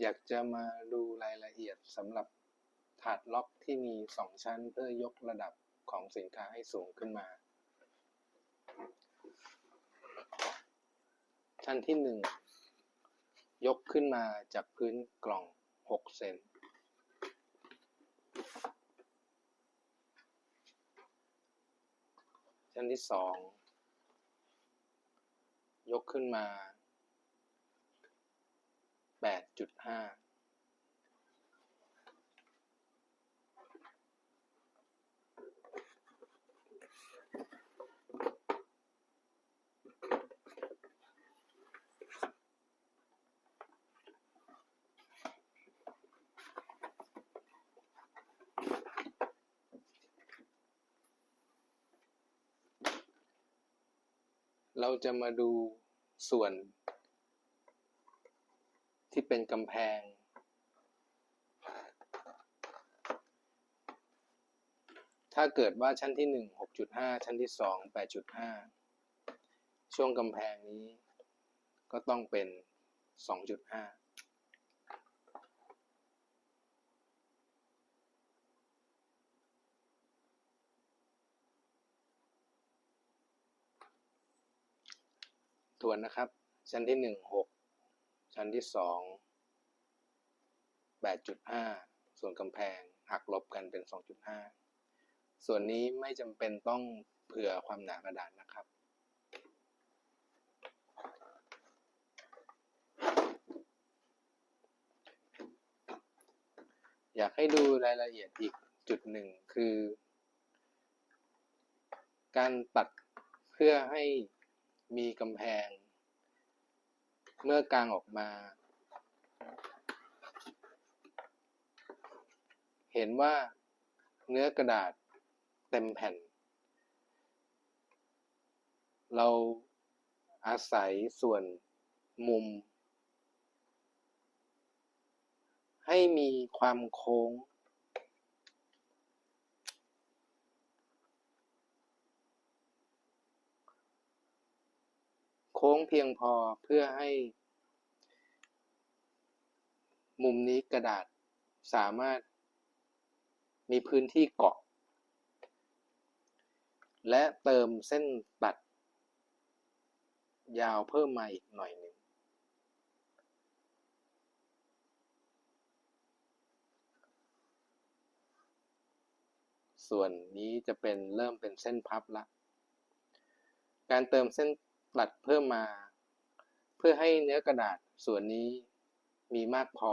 อยากจะมาดูรายละเอียดสำหรับถาดล็อกที่มีสองชั้นเพื่อยกระดับของสินค้าให้สูงขึ้นมา ชั้นที่หนึ่งยกขึ้นมาจากพื้นกล่องหกเซน ชั้นที่สองยกขึ้นมา แปดจุดห้าเราจะมาดูส่วน ที่เป็นกำแพง ถ้าเกิดว่าชั้นที่หนึ่งหกจุดห้าชั้นที่สองแปดจุดห้าช่วงกำแพงนี้ ก็ต้องเป็นสองจุดห้าทวนนะครับ ชั้นที่หนึ่งหก ชั้นที่สองแปดจุดห้าส่วนกำแพงหักลบกันเป็นสองจุดห้าส่วนนี้ไม่จำเป็นต้องเผื่อความหนากระดาษนะครับ อยากให้ดูรายละเอียดอีกจุดหนึ่งคือ การตัดเพื่อให้มีกำแพง เมื่อกางออกมา เห็นว่าเนื้อกระดาษเต็มแผ่น เราอาศัยส่วนมุม ให้มีความโค้ง โค้งเพียงพอเพื่อให้ มุมนี้กระดาษสามารถมีพื้นที่เกาะ และเติมเส้นตัด ยาวเพิ่มมาอีกหน่อยหนึ่ง ส่วนนี้จะเป็นเริ่มเป็นเส้นพับละ การเติมเส้นตัดเพิ่มมา เพื่อให้เนื้อกระดาษส่วนนี้ มีมากพอ